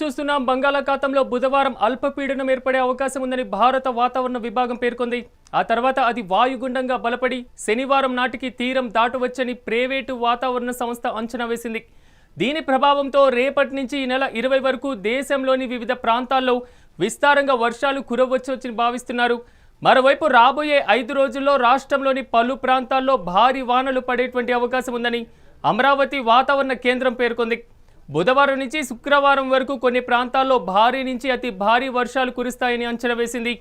చూస్తున్నాం. బంగాళాఖాతంలో బుధవారం అల్పపీడనం ఏర్పడే అవకాశం ఉందని భారత వాతావరణ విభాగం పేర్కొంది. ఆ తర్వాత అది వాయుగుండంగా బలపడి శనివారం నాటికి తీరం దాటవచ్చని ప్రైవేటు వాతావరణ సంస్థ అంచనా వేసింది. దీని ప్రభావంతో రేపటి నుంచి ఈ నెల ఇరవై వరకు దేశంలోని వివిధ ప్రాంతాల్లో విస్తారంగా వర్షాలు కురవచ్చని భావిస్తున్నారు. మరోవైపు రాబోయే ఐదు రోజుల్లో రాష్ట్రంలోని పలు ప్రాంతాల్లో భారీ వానలు పడేటువంటి అవకాశం ఉందని అమరావతి వాతావరణ కేంద్రం పేర్కొంది. బుధవారం నుంచి శుక్రవారం వరకు కొన్ని ప్రాంతాల్లో భారీ నుంచి అతి భారీ వర్షాలు కురుస్తాయని అంచనా వేసింది.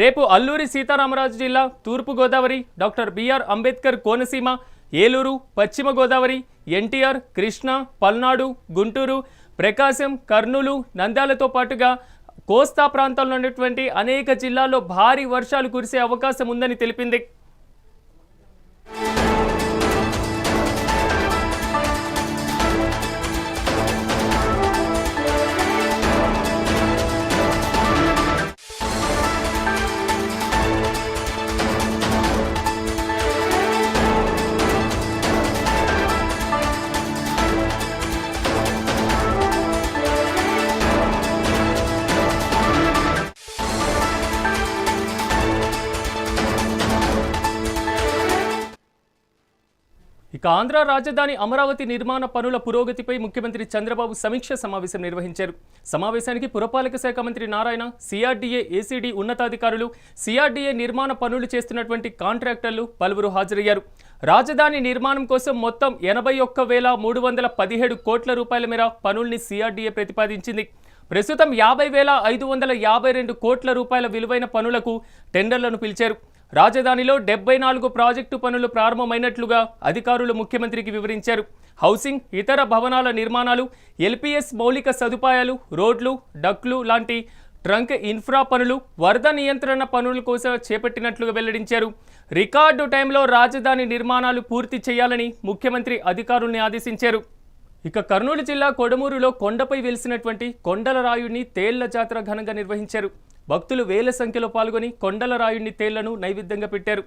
రేపు అల్లూరి సీతారామరాజు జిల్లా తూర్పు Godavari doctor B R Ambedkar Konaseema Eluru పశ్చిమ గోదావరి ఎన్టీఆర్ కృష్ణ పల్నాడు గుంటూరు ప్రకాశం కర్నూలు నంద్యాలతో పాటుగా కోస్తా ప్రాంతంలో ఉన్నటువంటి అనేక జిల్లాల్లో భారీ వర్షాలు కురిసే అవకాశం ఉందని తెలిపింది. ఇక ఆంధ్ర రాజధాని అమరావతి నిర్మాణ పనుల పురోగతిపై ముఖ్యమంత్రి చంద్రబాబు సమీక్ష సమావేశం నిర్వహించారు. సమావేశానికి పురపాలక శాఖ మంత్రి నారాయణ సిఆర్డీఏ ఏసీడీ ఉన్నతాధికారులు సిఆర్డీఏ నిర్మాణ పనులు చేస్తున్నటువంటి కాంట్రాక్టర్లు పలువురు హాజరయ్యారు. రాజధాని నిర్మాణం కోసం మొత్తం ఎనభై ఒక్క వేల మూడు వందల పదిహేడు కోట్ల రూపాయల మేర పనుల్ని సిఆర్డీఏ ప్రతిపాదించింది. ప్రస్తుతం యాభై వేల ఐదు వందల యాభై రెండు కోట్ల రూపాయల విలువైన పనులకు టెండర్లను పిలిచారు. రాజధానిలో డెబ్బై నాలుగు ప్రాజెక్టు పనులు ప్రారంభమైనట్లుగా అధికారులు ముఖ్యమంత్రికి వివరించారు. హౌసింగ్ ఇతర భవనాల నిర్మాణాలు ఎల్పిఎస్ మౌలిక సదుపాయాలు రోడ్లు డక్లు లాంటి ట్రంక్ ఇన్ఫ్రా పనులు వరద నియంత్రణ పనుల కోసం చేపట్టినట్లుగా వెల్లడించారు. రికార్డు టైంలో రాజధాని నిర్మాణాలు పూర్తి చేయాలని ముఖ్యమంత్రి అధికారుల్ని ఆదేశించారు. ఇక కర్నూలు జిల్లా కొడమూరులో కొండపై వెలిసినటువంటి కొండల రాయుడిని తేళ్ళ జాతర ఘనంగా నిర్వహించారు. భక్తులు వేల సంఖ్యలో పాల్గొని కొండల రాయుడిని తేళ్ళను నైవేద్యంగా పెట్టారు.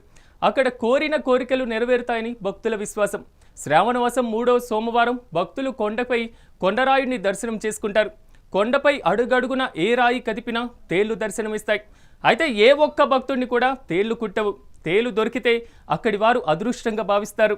అక్కడ కోరిన కోరికలు నెరవేరుతాయని భక్తుల విశ్వాసం. శ్రావణవాసం మూడవ సోమవారం భక్తులు కొండపై కొండరాయుడిని దర్శనం చేసుకుంటారు. కొండపై అడుగడుగున ఏ రాయి కదిపినా తేళ్ళు దర్శనమిస్తాయి. అయితే ఏ ఒక్క భక్తుడిని కూడా తేళ్ళు కుట్టవు. తేలు దొరికితే అక్కడి వారు అదృష్టంగా భావిస్తారు.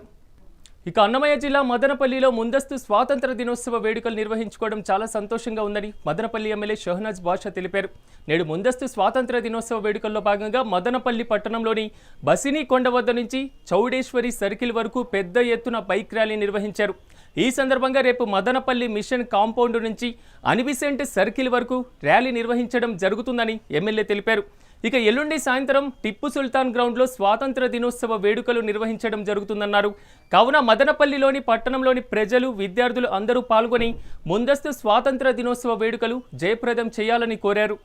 ఇక అన్నమయ్య జిల్లా మదనపల్లిలో ముందస్తు స్వాతంత్ర దినోత్సవ వేడుకలు నిర్వహించుకోవడం చాలా సంతోషంగా ఉందని మదనపల్లి ఎమ్మెల్యే షహనాజ్ బాషా తెలిపారు. నేడు ముందస్తు స్వాతంత్ర దినోత్సవ వేడుకల్లో భాగంగా మదనపల్లి పట్టణంలోని బసినీ కొండ వద్ద నుంచి చౌడేశ్వరి సర్కిల్ వరకు పెద్ద ఎత్తున బైక్ ర్యాలీ నిర్వహించారు. ఈ సందర్భంగా రేపు మదనపల్లి మిషన్ కాంపౌండ్ నుంచి అనిబిసెంట్ సర్కిల్ వరకు ర్యాలీ నిర్వహించడం జరుగుతుందని ఎమ్మెల్యే తెలిపారు. ఇక ఎల్లుండి సాయంత్రం టిప్పు సుల్తాన్ గ్రౌండ్లో స్వాతంత్ర దినోత్సవ వేడుకలు నిర్వహించడం జరుగుతుందన్నారు. కావున మదనపల్లిలోని పట్టణంలోని ప్రజలు విద్యార్థులు అందరూ పాల్గొని ముందస్తు స్వాతంత్ర దినోత్సవ వేడుకలు జయప్రదం చేయాలని కోరారు.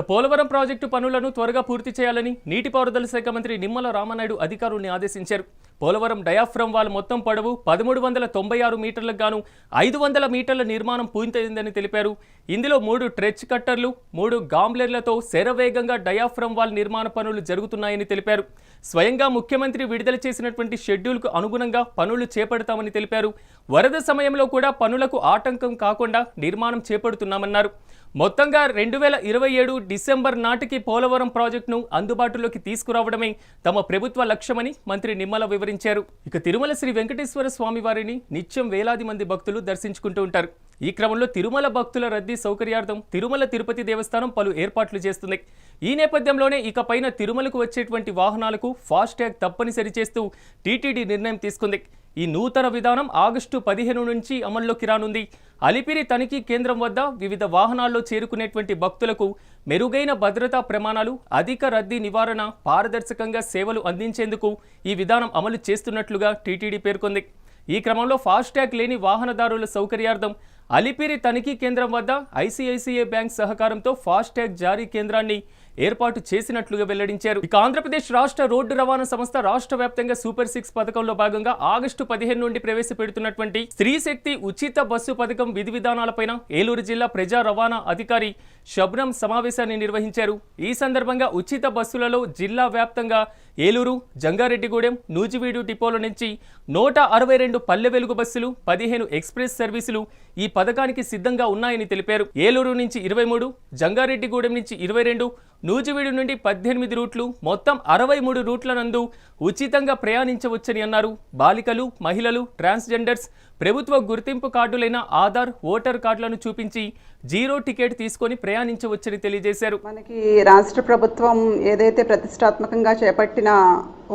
ఇక పోలవరం ప్రాజెక్టు పనులను త్వరగా పూర్తి చేయాలని నీటిపారుదల శాఖ మంత్రి నిమ్మల రామనాయుడు అధికారుల్ని ఆదేశించారు. పోలవరం డయాఫ్రమ్ వాల్ మొత్తం పొడవు పదమూడు వందల తొంభై ఆరు మీటర్లకు గాను ఐదు వందల మీటర్ల నిర్మాణం పూర్తయిందని తెలిపారు. ఇందులో మూడు ట్రెచ్ కట్టర్లు మూడు గాంబ్లర్లతో శరవేగంగా డయాఫ్రమ్ వాల్ నిర్మాణ పనులు జరుగుతున్నాయని తెలిపారు. స్వయంగా ముఖ్యమంత్రి విడుదల చేసినటువంటి షెడ్యూల్కు అనుగుణంగా పనులు చేపడతామని తెలిపారు. వరద సమయంలో కూడా పనులకు ఆటంకం కాకుండా నిర్మాణం చేపడుతున్నామన్నారు. మొత్తంగా రెండు వేల ఇరవై ఏడు డిసెంబర్ నాటికి పోలవరం ప్రాజెక్టును అందుబాటులోకి తీసుకురావడమే తమ ప్రభుత్వ లక్ష్యమని మంత్రి నిమ్మల వివరించారు. ఇక తిరుమల శ్రీ వెంకటేశ్వర స్వామి వారిని నిత్యం వేలాది మంది భక్తులు దర్శించుకుంటూ ఉంటారు. ఈ క్రమంలో తిరుమల భక్తుల రద్దీ సౌకర్యార్థం తిరుమల తిరుపతి దేవస్థానం పలు ఏర్పాట్లు చేస్తుంది. ఈ నేపథ్యంలోనే ఇకపైన తిరుమలకు వచ్చేటువంటి వాహనాలకు ఫాస్టాగ్ తప్పనిసరి చేస్తూ టీటీడీ నిర్ణయం తీసుకుంది. ఈ నూతన విధానం ఆగస్టు పదిహేను నుంచి అమల్లోకి రానుంది. అలిపిరి తనిఖీ కేంద్రం వద్ద వివిధ వాహనాల్లో చేరుకునేటువంటి భక్తులకు మెరుగైన భద్రతా ప్రమాణాలు అధిక రద్దీ నివారణ పారదర్శకంగా సేవలు అందించేందుకు ఈ విధానం అమలు చేస్తున్నట్లుగా టీటీడీ పేర్కొంది. ఈ క్రమంలో ఫాస్టాగ్ లేని వాహనదారుల సౌకర్యార్థం అలిపిరి తనిఖీ కేంద్రం వద్ద ఐసిఐసిఐ బ్యాంక్ సహకారంతో ఫాస్టాగ్ జారీ కేంద్రాన్ని ఏర్పాటు చేసినట్లుగా వెల్లడించారు. ఇక ఆంధ్రప్రదేశ్ రాష్ట్ర రోడ్డు రవాణా సంస్థ రాష్ట్ర వ్యాప్తంగా సూపర్ సిక్స్ పథకంలో భాగంగా ఆగస్టు పదిహేను నుండి ప్రవేశపెడుతున్నటువంటి స్త్రీ శక్తి ఉచిత బస్సు పథకం విధి విధానాలపైన ఏలూరు జిల్లా ప్రజా రవాణా అధికారి శబ్నం సమావేశాన్ని నిర్వహించారు. ఈ సందర్భంగా ఉచిత బస్సులలో జిల్లా వ్యాప్తంగా ఏలూరు జంగారెడ్డిగూడెం నూజివీడు డిపోల నుంచి నూట అరవై రెండు పల్లె వెలుగు బస్సులు పదిహేను ఎక్స్ప్రెస్ సర్వీసులు ఈ పథకానికి సిద్ధంగా ఉన్నాయని తెలిపారు. ఏలూరు నుంచి ఇరవై మూడు జంగారెడ్డిగూడెం నుంచి ఇరవై రెండు నూజివీడు నుండి పద్దెనిమిది రూట్లు మొత్తం అరవై మూడు రూట్ల నందు ఉచితంగా ప్రయాణించవచ్చని అన్నారు. బాలికలు మహిళలు ట్రాన్స్జెండర్స్ ప్రభుత్వ గుర్తింపు కార్డులైన ఆధార్ ఓటర్ కార్డులను చూపించి జీరో టికెట్ తీసుకొని ప్రయాణించవచ్చని తెలియజేశారు. మనకి రాష్ట్ర ప్రభుత్వం ఏదైతే ప్రతిష్టాత్మకంగా చేపట్టిన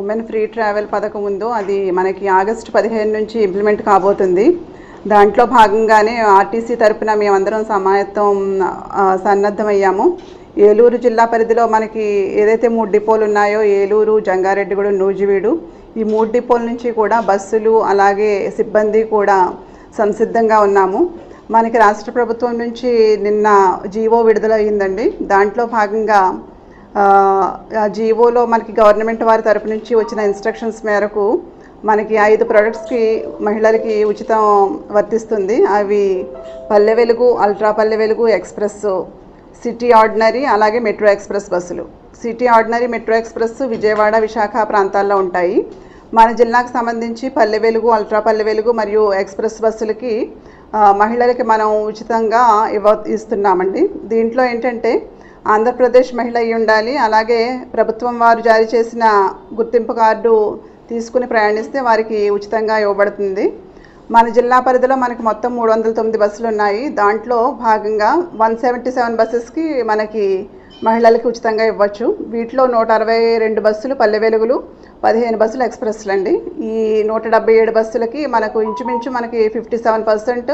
ఉమెన్ ఫ్రీ ట్రావెల్ పథకం ఉందో అది మనకి ఆగస్టు పదిహేను నుంచి ఇంప్లిమెంట్ కాబోతుంది. దాంట్లో భాగంగానే ఆర్టీసీ తరఫున మేమందరం సమాయత్తం సన్నద్ధమయ్యాము. ఏలూరు జిల్లా పరిధిలో మనకి ఏదైతే మూడు డిపోలు ఉన్నాయో ఏలూరు జంగారెడ్డిగూడెం నూజివీడు ఈ మూడు డిపోల నుంచి కూడా బస్సులు అలాగే సిబ్బంది కూడా సంసిద్ధంగా ఉన్నాము. మనకి రాష్ట్ర ప్రభుత్వం నుంచి నిన్న జీవో విడుదలయ్యిందండి. దాంట్లో భాగంగా జీవోలో మనకి గవర్నమెంట్ వారి తరపు నుంచి వచ్చిన ఇన్స్ట్రక్షన్స్ మేరకు మనకి ఐదు ప్రొడక్ట్స్కి మహిళలకి ఉచితం వర్తిస్తుంది. అవి పల్లె Velugu ultra Palle Velugu express city ordinary అలాగే మెట్రో ఎక్స్ప్రెస్ బస్సులు. City ordinary metro express Vijayawada Visakha ప్రాంతాల్లో ఉంటాయి. మన జిల్లాకు సంబంధించి పల్లె వెలుగు అల్ట్రా పల్లె వెలుగు మరియు ఎక్స్ప్రెస్ బస్సులకి మహిళలకి మనం ఉచితంగా ఇవ్వ ఇస్తున్నామండి. దీంట్లో ఏంటంటే ఆంధ్రప్రదేశ్ మహిళ అయి ఉండాలి. అలాగే ప్రభుత్వం వారు జారీ చేసిన గుర్తింపు కార్డు తీసుకుని ప్రయాణిస్తే వారికి ఉచితంగా ఇవ్వబడుతుంది. మన జిల్లా పరిధిలో మనకి మొత్తం మూడు వందల తొమ్మిది బస్సులు ఉన్నాయి. దాంట్లో భాగంగా వన్ సెవెంటీ సెవెన్ బస్సెస్కి మనకి మహిళలకి ఉచితంగా ఇవ్వచ్చు. వీటిలో నూట అరవై రెండు బస్సులు పల్లె వెలుగులు పదిహేను బస్సులు ఎక్స్ప్రెస్లు అండి. ఈ నూట డెబ్బై ఏడు బస్సులకి మనకు ఇంచుమించు మనకి ఫిఫ్టీ సెవెన్ పర్సెంట్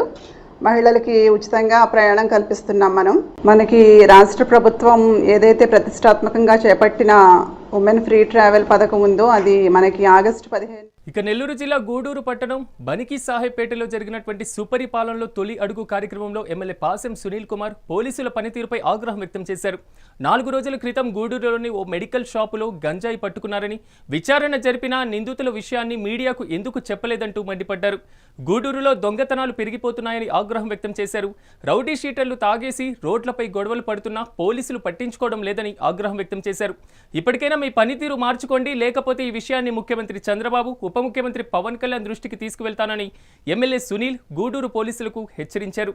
మహిళలకి ఉచితంగా ప్రయాణం కల్పిస్తున్నాం మనం. మనకి రాష్ట్ర ప్రభుత్వం ఏదైతే ప్రతిష్టాత్మకంగా చేపట్టిన ఉమెన్ ఫ్రీ ట్రావెల్ పథకం ఉందో అది మనకి ఆగస్టు పదిహేను ఇక నెల్లూరు జిల్లా గూడూరు పట్టణం బనికి సాహెబ్పేటలో జరిగినటువంటి సుపరిపాలనలో తొలి అడుగు కార్యక్రమంలో ఎమ్మెల్యే పాసెం సునీల్ కుమార్ పోలీసుల పనితీరుపై ఆగ్రహం వ్యక్తం చేశారు. నాలుగు రోజుల క్రితం గూడూరులోని ఓ మెడికల్ షాపులో గంజాయి పట్టుకున్నారని విచారణ జరిపిన నిందితుల విషయాన్ని మీడియాకు ఎందుకు చెప్పలేదంటూ మండిపడ్డారు. గూడూరులో దొంగతనాలు పెరిగిపోతున్నాయని ఆగ్రహం వ్యక్తం చేశారు. రౌడీ షీటర్లు తాగేసి రోడ్లపై గొడవలు పడుతున్నా పోలీసులు పట్టించుకోవడం లేదని ఆగ్రహం వ్యక్తం చేశారు. ఇప్పటికైనా మీ పనితీరు మార్చుకోండి లేకపోతే ఈ విషయాన్ని ముఖ్యమంత్రి చంద్రబాబు ఉప ముఖ్యమంత్రి పవన్ కళ్యాణ్ దృష్టికి తీసుకువెళ్తానని ఎమ్మెల్యే సునీల్ గూడూరు పోలీసులకు హెచ్చరించారు.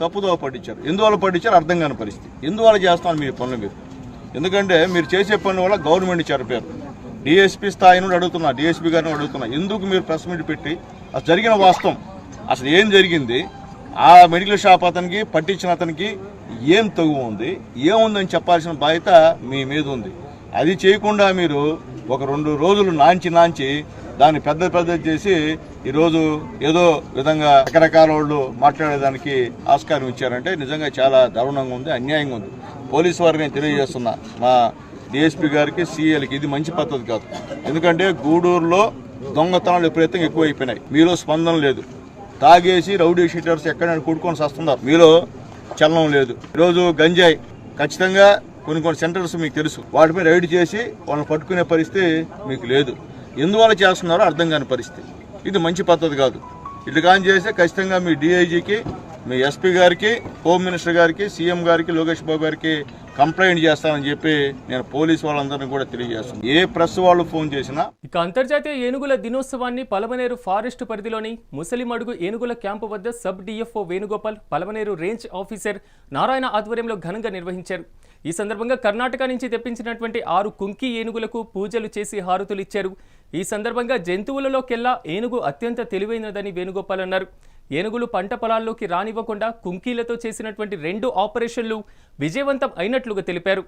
తప్పుదోవ పట్టించారు. ఎందువల్ల పట్టించారు అర్థం కాని పరిస్థితి. ఎందువల్ల చేస్తాను మీ పనులు మీరు. ఎందుకంటే మీరు చేసే పనుల వల్ల గవర్నమెంట్ చెరపారు. డిఎస్పీ స్థాయి నుండి అడుగుతున్నా డిఎస్పీ గారిని అడుగుతున్నా. ఎందుకు మీరు ప్రెస్ మీట్ పెట్టి అసలు జరిగిన వాస్తవం అసలు ఏం జరిగింది ఆ మెడికల్ షాప్ అతనికి పట్టించిన అతనికి ఏం తగు ఉంది ఏముందని చెప్పాల్సిన బాధ్యత మీ మీద ఉంది. అది చేయకుండా మీరు ఒక రెండు రోజులు నాంచి నాంచి దాన్ని పెద్ద పెద్ద చేసి ఈరోజు ఏదో విధంగా రకరకాల వాళ్ళు మాట్లాడేదానికి ఆస్కారం ఇచ్చారంటే నిజంగా చాలా దారుణంగా ఉంది అన్యాయంగా ఉంది. పోలీసు వారికి నేను తెలియజేస్తున్నా. మా డిఎస్పీ గారికి సీఎల్కి ఇది మంచి పద్ధతి కాదు. ఎందుకంటే గూడూరులో దొంగతనాలు విపరీతంగా ఎక్కువైపోయినాయి. మీలో స్పందన లేదు. తాగేసి రౌడీ షీటర్స్ ఎక్కడైనా కూడుకొని వస్తున్నారు మీలో చలనం లేదు. ఈరోజు గంజాయి. ఖచ్చితంగా కొన్ని కొన్ని సెంటర్స్ మీకు తెలుసు. వాటిపై రైడ్ చేసి వాళ్ళని పట్టుకునే పరిస్థితి మీకు లేదు. ఎందువల్ల చేస్తున్నారో అర్థం కాని పరిస్థితి. ఇది మంచి పద్ధతి కాదు. ఇట్లా కానీ చేస్తే ఖచ్చితంగా మీ డిఐజీకి మీ ఎస్పీ గారికి హోమ్ మినిస్టర్ గారికి సీఎం గారికి లోకేష్ బాబు గారికి కంప్లైంట్ చేస్తానని చెప్పి నేను పోలీస్ వాళ్ళందరినీ కూడా తెలియజేస్తున్నాను ఏ ప్రెస్ వాళ్ళు ఫోన్ చేసినా ఇక అంతర్జాతీయ ఏనుగుల దినోత్సవాన్ని పలమనేరు ఫారెస్ట్ పరిధిలోని ముసలిమడుగు ఏనుగుల క్యాంపు వద్ద sub DFO Venugopal Palamaneru range officer Narayana ఆధ్వర్యంలో ఘనంగా నిర్వహించారు. ఈ సందర్భంగా కర్ణాటక నుంచి తెప్పించినటువంటి ఆరు కుంకి ఏనుగులకు పూజలు చేసి హారతులు ఇచ్చారు. ఈ సందర్భంగా జంతువులలోకెల్లా ఏనుగు అత్యంత తెలివైనదని వేణుగోపాల్ అన్నారు. ఏనుగులు పంట పొలాల్లోకి రానివ్వకుండా కుంకీలతో చేసినటువంటి రెండు ఆపరేషన్లు విజయవంతం అయినట్లుగా తెలిపారు.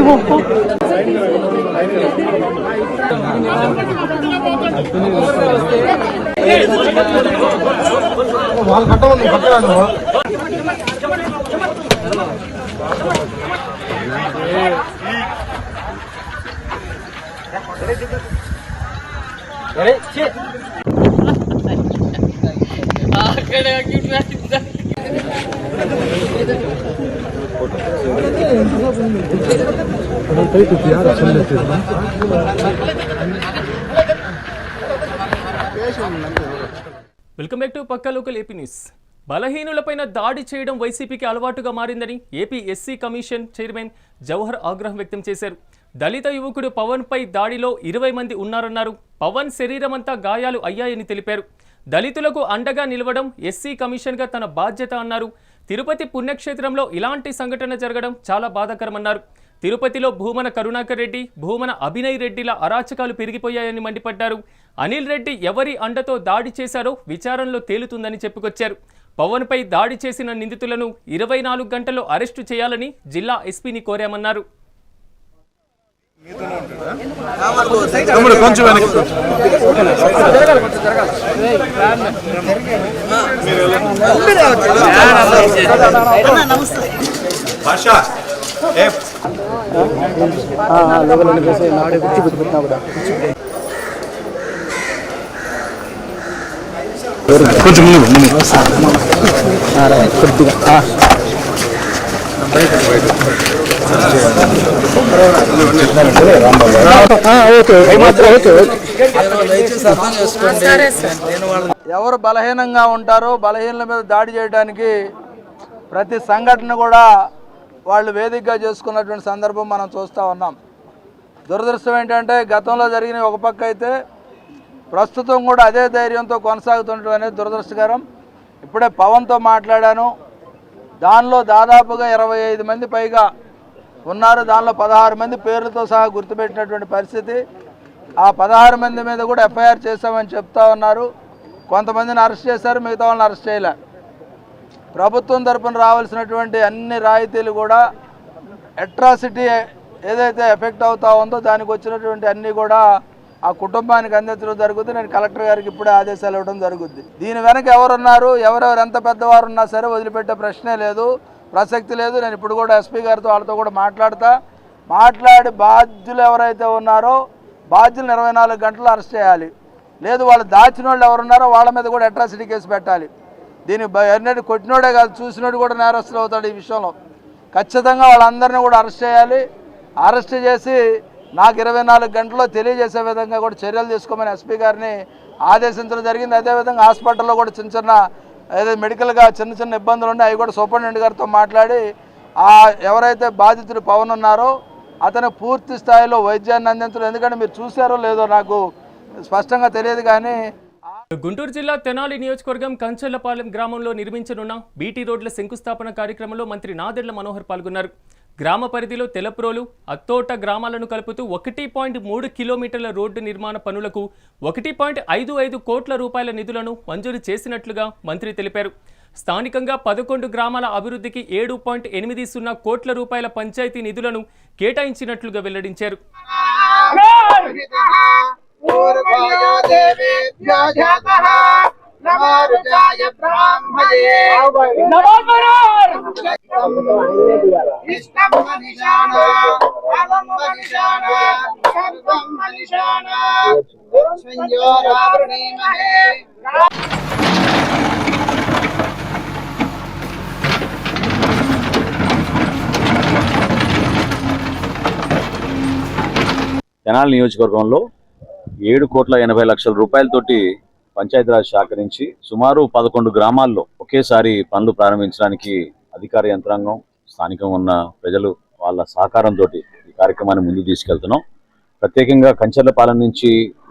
ఇవ్వు నువ్వు కూడా ఓ ఇవ్వు వాళ్ళు కట్టమని కట్టరా నువ్వు వెల్కమ్ బ్యాక్ టు పక్కా లోకల్ ఏపీ న్యూస్. బలహీనులపైన దాడి చేయడం వైసీపీకి అలవాటుగా మారిందని AP SC commission chairman Jawahar ఆగ్రహం వ్యక్తం చేశారు. దళిత యువకుడు పవన్పై దాడిలో ఇరవై మంది ఉన్నారన్నారు. పవన్ శరీరమంతా గాయాలు అయ్యాయని తెలిపారు. దళితులకు అండగా నిలవడం ఎస్సీ కమిషన్గా తన బాధ్యత అన్నారు. తిరుపతి పుణ్యక్షేత్రంలో ఇలాంటి సంఘటన జరగడం చాలా బాధాకరమన్నారు. తిరుపతిలో భూమన కరుణాకర్ రెడ్డి భూమన అభినయ్ రెడ్డిల అరాచకాలు పెరిగిపోయాయని మండిపడ్డారు. అనిల్ రెడ్డి ఎవరి అండతో దాడి చేశారో విచారణలో తేలుతుందని చెప్పుకొచ్చారు. పవన్పై దాడి చేసిన నిందితులను ఇరవై నాలుగు గంటల్లో అరెస్టు చేయాలని జిల్లా ఎస్పీని కోరామన్నారు. తమ్ముడు కొంచెం వెనక్కి కొంచెం ముందు. ముందు ఎవరు బలహీనంగా ఉంటారో బలహీనల మీద దాడి చేయడానికి ప్రతి సంఘటన కూడా వాళ్ళు వేదికగా చేసుకున్నటువంటి సందర్భం మనం చూస్తూ ఉన్నాం. దురదృష్టం ఏంటంటే గతంలో జరిగిన ఒక పక్క అయితే ప్రస్తుతం కూడా అదే ధైర్యంతో కొనసాగుతుండటం అనేది దురదృష్టకరం. ఇప్పుడే పవన్తో మాట్లాడాను. దానిలో దాదాపుగా ఇరవై ఐదు మంది పైగా ఉన్నారు. దానిలో పదహారు మంది పేర్లతో సహా గుర్తుపెట్టినటువంటి పరిస్థితి. ఆ పదహారు మంది మీద కూడా ఎఫ్ఐఆర్ చేశామని చెప్తా ఉన్నారు. కొంతమందిని అరెస్ట్ చేశారు మిగతా వాళ్ళని అరెస్ట్ చేయలే. ప్రభుత్వం తరపున రావాల్సినటువంటి అన్ని రాయితీలు కూడా అట్రాసిటీ ఏదైతే ఎఫెక్ట్ అవుతా ఉందో దానికి వచ్చినటువంటి అన్నీ కూడా ఆ కుటుంబానికి అందించడం జరుగుతుంది. నేను కలెక్టర్ గారికి ఇప్పుడే ఆదేశాలు ఇవ్వడం జరుగుద్ది. దీని వెనక ఎవరున్నారు? ఎవరెవరు? ఎంత పెద్దవారు ఉన్నా సరే వదిలిపెట్టే ప్రశ్నే లేదు. ప్రసక్తి లేదు. నేను ఇప్పుడు కూడా ఎస్పీ గారితో వాళ్ళతో కూడా మాట్లాడతా. మాట్లాడి బాధ్యులు ఎవరైతే ఉన్నారో బాధ్యులను ఇరవై నాలుగు గంటలు అరెస్ట్ చేయాలి. లేదు వాళ్ళు దాచిన వాళ్ళు ఎవరున్నారో వాళ్ళ మీద కూడా అట్రాసిటీ కేసు పెట్టాలి. దీని ఎన్నటి కొట్టినోడే కాదు చూసినోడు కూడా నేరస్తులు అవుతాడు ఈ విషయంలో. ఖచ్చితంగా వాళ్ళందరినీ కూడా అరెస్ట్ చేయాలి. అరెస్ట్ చేసి నాకు ఇరవై నాలుగు గంటల్లో తెలియజేసే విధంగా కూడా చర్యలు తీసుకోమని ఎస్పీ గారిని ఆదేశించడం జరిగింది. అదేవిధంగా హాస్పిటల్లో కూడా చిన్న చిన్న ఏదో మెడికల్గా చిన్న చిన్న ఇబ్బందులు ఉన్నాయి. అవి కూడా సూపరింటెండెంట్ గారితో మాట్లాడి ఆ ఎవరైతే బాధితుడు పవన్ ఉన్నారో అతను పూర్తి స్థాయిలో వైద్యాన్ని అందించడం. ఎందుకంటే మీరు చూశారో లేదో నాకు స్పష్టంగా తెలియదు కానీ గుంటూరు జిల్లా తెనాలి నియోజకవర్గం కంచెలపాలెం గ్రామంలో నిర్మించనున్న బీటీ రోడ్ల శంకుస్థాపన కార్యక్రమంలో మంత్రి నాదెళ్ళ మనోహర్ పాల్గొన్నారు. గ్రామ పరిధిలో తెలప్రోలు అత్తోట గ్రామాలను కలుపుతూ ఒకటి పాయింట్ మూడు కిలోమీటర్ల రోడ్డు నిర్మాణ పనులకు ఒకటి పాయింట్ ఐదు ఐదు కోట్ల రూపాయల నిధులను మంజూరు చేసినట్లుగా మంత్రి తెలిపారు. స్థానికంగా పదకొండు గ్రామాల అభివృద్ధికి ఏడు పాయింట్ ఎనిమిది సున్నా కోట్ల రూపాయల పంచాయతీ నిధులను కేటాయించినట్లుగా వెల్లడించారు. నమారుజాయ బ్రాహ్మణే. ఇష్టం మనిషాన సర్వం మనిషాన. సంయోరావృణీమహే తెనాలి నియోజకవర్గంలో ఏడు కోట్ల ఎనభై లక్షల రూపాయలతోటి పంచాయతీరాజ్ శాఖ నుంచి సుమారు పదకొండు గ్రామాల్లో ఒకేసారి పనులు ప్రారంభించడానికి అధికార యంత్రాంగం స్థానికంగా ఉన్న ప్రజలు వాళ్ళ సహకారంతో ఈ కార్యక్రమాన్ని ముందుకు తీసుకెళ్తున్నాం. ప్రత్యేకంగా కంచర్లపాలెం నుంచి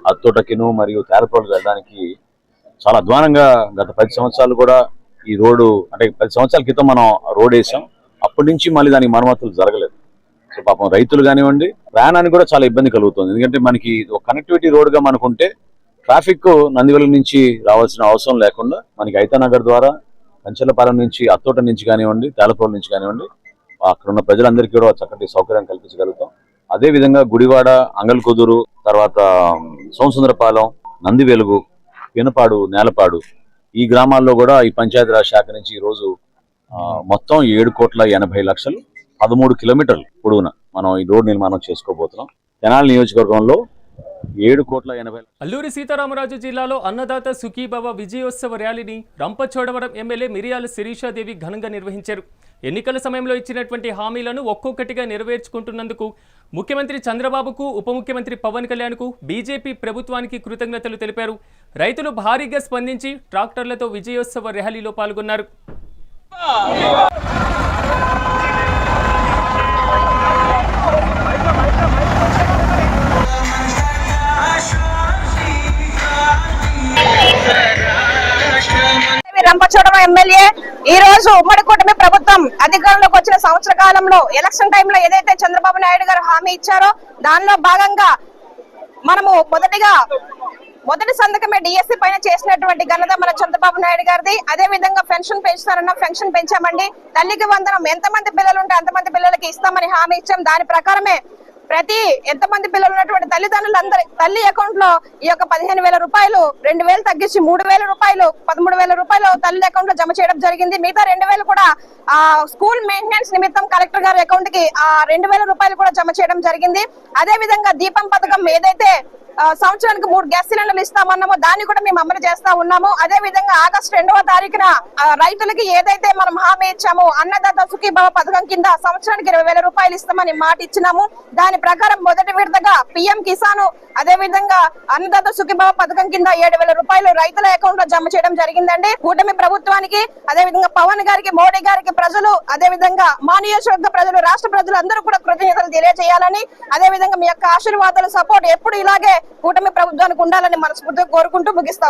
అత్తోటకిను మరియు తేరపాలకు వెళ్ళడానికి చాలా అధ్వానంగా గత పది సంవత్సరాలు కూడా ఈ రోడ్డు అంటే పది సంవత్సరాల క్రితం మనం రోడ్ వేసాం. అప్పటి నుంచి మళ్ళీ దానికి మరమ్మతులు జరగలేదు. సో పాపం రైతులు కానివ్వండి ప్రయాణానికి కూడా చాలా ఇబ్బంది కలుగుతుంది. ఎందుకంటే మనకి ఒక కనెక్టివిటీ రోడ్గా మనకుంటే ట్రాఫిక్ నందివెల నుంచి రావాల్సిన అవసరం లేకుండా మనకి ఐతానగర్ ద్వారా కంచెలపాలెం నుంచి అత్తోట నుంచి కానివ్వండి తేలపూర్ నుంచి కానివ్వండి అక్కడ ఉన్న ప్రజలందరికీ కూడా చక్కటి సౌకర్యం కల్పించగలుగుతాం. అదే విధంగా గుడివాడ అంగల్కుదురు తర్వాత సోమసుందరపాలెం నంది వెలుగు పినపాడు నేలపాడు ఈ గ్రామాల్లో కూడా ఈ పంచాయతీరాజ్ శాఖ నుంచి ఈరోజు రోజు మొత్తం ఏడు కోట్ల ఎనభై లక్షలు పదమూడు కిలోమీటర్లు పొడవున మనం ఈ రోడ్ నిర్మాణం చేసుకోబోతున్నాం. తెనాలి నియోజకవర్గంలో ఏడు కోట్ల ఎనభై అల్లూరి సీతారామరాజు జిల్లాలో అన్నదాత సుఖీభవ విజయోత్సవ ర్యాలీని రంపచోడవరం ఎమ్మెల్యే మిరియాల శిరీషాదేవి ఘనంగా నిర్వహించారు. ఎన్నికల సమయంలో ఇచ్చినటువంటి హామీలను ఒక్కొక్కటిగా నెరవేర్చుకుంటున్నందుకు ముఖ్యమంత్రి చంద్రబాబుకు ఉప ముఖ్యమంత్రి పవన్ కళ్యాణ్కు బీజేపీ ప్రభుత్వానికి కృతజ్ఞతలు తెలిపారు. రైతులు భారీగా స్పందించి ట్రాక్టర్లతో విజయోత్సవ ర్యాలీలో పాల్గొన్నారు. రంపచోడవరం ఎమ్మెల్యే. ఈ రోజు ఉమ్మడి కూటమి ప్రభుత్వం అధికారంలోకి వచ్చిన సంవత్సర కాలంలో ఎలక్షన్ టైంలో ఏదైతే చంద్రబాబు నాయుడు గారు హామీ ఇచ్చారో దానిలో భాగంగా మనము మొదటిగా మొదటి సంతకమే డిఎస్సి పైన చేసినటువంటి ఘనత మన చంద్రబాబు నాయుడు గారిది. అదే విధంగా పెన్షన్ పెంచుతారన్న పెన్షన్ పెంచామండి. తల్లికి వందనం ఎంతమంది పిల్లలు ఉంటే అంతమంది పిల్లలకి ఇస్తామని హామీ ఇచ్చాం. దాని ప్రకారమే ప్రతి ఎంతమంది పిల్లలు ఉన్నటువంటి తల్లిదండ్రులందరి తల్లి అకౌంట్లో ఈ యొక్క పదిహేను వేల రూపాయలు రెండు వేలు తగ్గించి మూడు వేల రూపాయలు పదమూడు వేల రూపాయలు తల్లి అకౌంట్లో జమ చేయడం జరిగింది. మిగతా రెండు వేలు కూడా ఆ స్కూల్ మెయింటెనెన్స్ నిమిత్తం కలెక్టర్ గారి అకౌంట్కి ఆ రెండు వేల రూపాయలు కూడా జమ చేయడం జరిగింది. అదే విధంగా దీపం పథకం ఏదైతే సంవత్సరానికి మూడు గ్యాస్ సిలిండర్లు ఇస్తామన్నామో. దాన్ని కూడా మేము అమలు చేస్తా ఉన్నాము. అదే విధంగా ఆగస్టు రెండవ తారీఖున రైతులకి ఏదైతే మనం హామీ ఇచ్చామో అన్నదాత సుఖీభవ పథకం కింద సంవత్సరానికి ఇరవై వేల రూపాయలు ఇస్తామని మాట ఇచ్చినాము. దాని ప్రకారం మొదటి విడతగా పిఎం కిసాన్ అదే విధంగా అన్నదాత సుఖీభవ పథకం కింద ఏడు వేల రూపాయలు రైతుల అకౌంట్లో జమ చేయడం జరిగిందండి. కూటమి ప్రభుత్వానికి అదే విధంగా పవన్ గారికి మోడీ గారికి ప్రజలు అదే విధంగా మా నియోజకవర్గ ప్రజలు రాష్ట్ర ప్రజలు అందరూ కూడా కృతజ్ఞతలు తెలియజేయాలని అదే విధంగా మీ యొక్క ఆశీర్వాదాలు సపోర్ట్ ఎప్పుడు ఇలాగే కూటమి ప్రభుత్వానికి ఉండాలని మనస్ఫూర్తిగా కోరుకుంటూ ముగిస్తా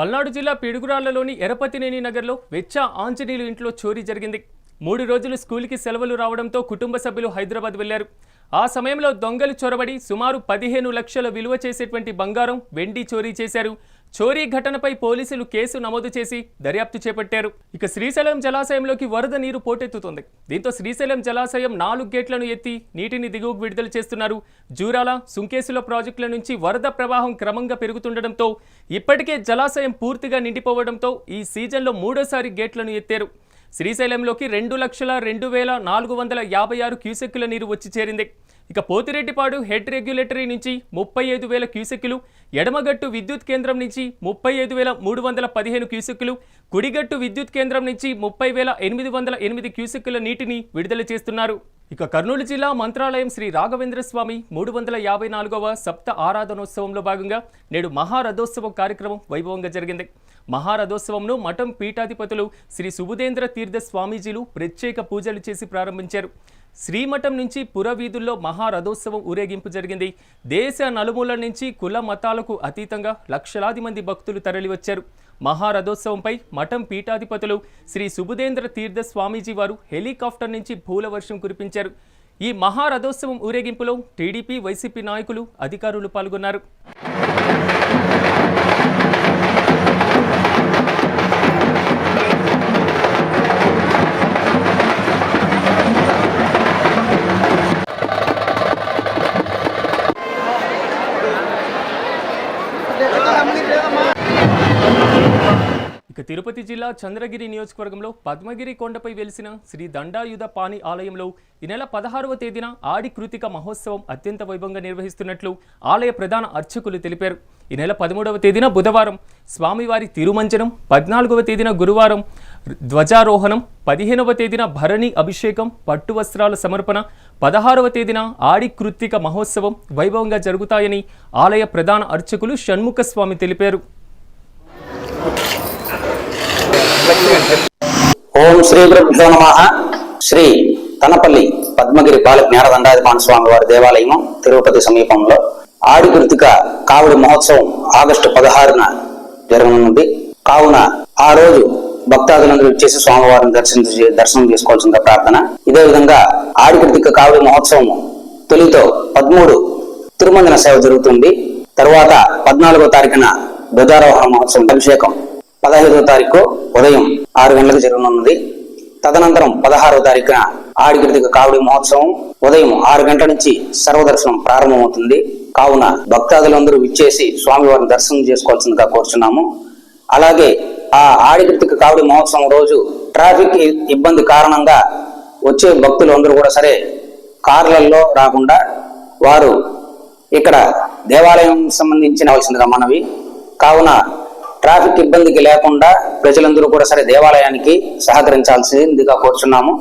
పల్నాడు జిల్లా పిడుగురాళ్ళలోని ఎరపతినేని నగర్లో వెచ్చ ఆంజనేయులు ఇంట్లో చోరీ జరిగింది. మూడు రోజులు స్కూల్కి సెలవులు రావడంతో కుటుంబ సభ్యులు హైదరాబాద్ వెళ్ళారు ఆ సమయంలో దొంగలు చొరబడి సుమారు పదిహేను లక్షల విలువ చేసేటువంటి బంగారం వెండి చోరీ చేశారు. చోరీ ఘటనపై పోలీసులు కేసు నమోదు చేసి దర్యాప్తు చేపట్టారు. ఇక శ్రీశైలం జలాశయంలోకి వరద నీరు పోటెత్తుతుంది. దీంతో శ్రీశైలం జలాశయం నాలుగు గేట్లను ఎత్తి నీటిని దిగువకు విడుదల చేస్తున్నారు. జూరాల సుంకేసుల ప్రాజెక్టుల నుంచి వరద ప్రవాహం క్రమంగా పెరుగుతుండటంతో ఇప్పటికే జలాశయం పూర్తిగా నిండిపోవడంతో ఈ సీజన్లో మూడోసారి గేట్లను ఎత్తారు. శ్రీశైలంలోకి రెండు లక్షల రెండు వేల నాలుగు వందల యాభై ఆరు క్యూసెక్కుల నీరు వచ్చి చేరింది. ఇక పోతిరెడ్డిపాడు హెడ్ రెగ్యులేటరీ నుంచి ముప్పై ఐదు వేల క్యూసెక్కులు ఎడమగట్టు విద్యుత్ కేంద్రం నుంచి ముప్పై ఐదు వేల మూడు వందల పదిహేను క్యూసెక్కులు కుడిగట్టు విద్యుత్ కేంద్రం నుంచి ముప్పై వేల ఎనిమిది వందల ఎనిమిది క్యూసెక్కుల నీటిని విడుదల చేస్తున్నారు. ఇక కర్నూలు జిల్లా మంత్రాలయం శ్రీ రాఘవేంద్ర స్వామి మూడు వందల యాభై నాలుగవ సప్త ఆరాధనోత్సవంలో భాగంగా నేడు మహారథోత్సవం కార్యక్రమం వైభవంగా జరిగింది. మహారథోత్సవంను మఠం పీఠాధిపతులు శ్రీ సుబుదేంద్ర తీర్థ స్వామీజీలు ప్రత్యేక పూజలు చేసి ప్రారంభించారు. శ్రీమఠం నుంచి పురవీధుల్లో మహారథోత్సవం ఊరేగింపు జరిగింది. దేశ నలుమూలల నుంచి కుల మతాలకు అతీతంగా లక్షలాది మంది భక్తులు తరలివచ్చారు. మహారథోత్సవంపై మఠం పీఠాధిపతులు శ్రీ సుబుదేంద్ర తీర్థ స్వామీజీ వారు హెలికాప్టర్ నుంచి పూలవర్షం కురిపించారు. ఈ మహారథోత్సవం ఊరేగింపులో టీడీపీ వైసీపీ నాయకులు అధికారులు పాల్గొన్నారు. తిరుపతి జిల్లా చంద్రగిరి నియోజకవర్గంలో పద్మగిరి కొండపై వెలిసిన శ్రీ దండాయుధ పాణి ఆలయంలో ఈ నెల పదహారవ తేదీన ఆడి కృతిక మహోత్సవం అత్యంత వైభవంగా నిర్వహిస్తున్నట్లు ఆలయ ప్రధాన అర్చకులు తెలిపారు. ఈ నెల పదమూడవ తేదీన బుధవారం స్వామివారి తిరుమంజనం పద్నాలుగవ తేదీన గురువారం ధ్వజారోహణం పదిహేనవ తేదీన భరణి అభిషేకం పట్టు వస్త్రాల సమర్పణ పదహారవ తేదీన ఆడి కృత్తిక మహోత్సవం వైభవంగా జరుగుతాయని ఆలయ ప్రధాన అర్చకులు షణ్ముఖ స్వామి తెలిపారు. ఓం శ్రీ గురుభ్యో నమ. శ్రీ తనపల్లి పద్మగిరి బాల జ్ఞానదండాధిపాన స్వామి వారి దేవాలయం తిరుపతి సమీపంలో ఆడి గుర్తిక కావుడి మహోత్సవం ఆగస్టు పదహారున జరగనుంది. కావున ఆ రోజు భక్తాదులందరూ చేసి స్వామివారిని దర్శనం చే- దర్శనం చేసుకోవాల్సిన ప్రార్థన. ఇదే విధంగా ఆడి గుర్తిక కావుడి మహోత్సవం తొలితో పదమూడు తిరుమంజన సేవ జరుగుతుంది. తరువాత పద్నాలుగో తారీఖున ధ్వజారోహణ మహోత్సవం అభిషేకం. పదహైదో తారీఖు ఉదయం ఆరు గంటలకు జరగనున్నది. తదనంతరం పదహారవ తారీఖున ఆడిగిరిదిగ కావడి మహోత్సవం ఉదయం ఆరు గంటల నుంచి సర్వదర్శనం ప్రారంభమవుతుంది. కావున భక్తాదులందరూ విచ్చేసి స్వామివారిని దర్శనం చేసుకోవాల్సిందిగా కోరుచున్నాము. అలాగే ఆ ఆడిగిరితిక కావడి మహోత్సవం రోజు ట్రాఫిక్ ఇబ్బంది కారణంగా వచ్చే భక్తులు అందరూ కూడా సరే కార్లలో రాకుండా వారు ఇక్కడ దేవాలయం సంబంధించిన వలసిందిగా మనవి. కావున ట్రాఫిక్ ఇబ్బందికి లేకుండా ప్రజలందరూ కూడా సరే దేవాలయానికి సహకరించాల్సిందిగా కోరుచున్నాము.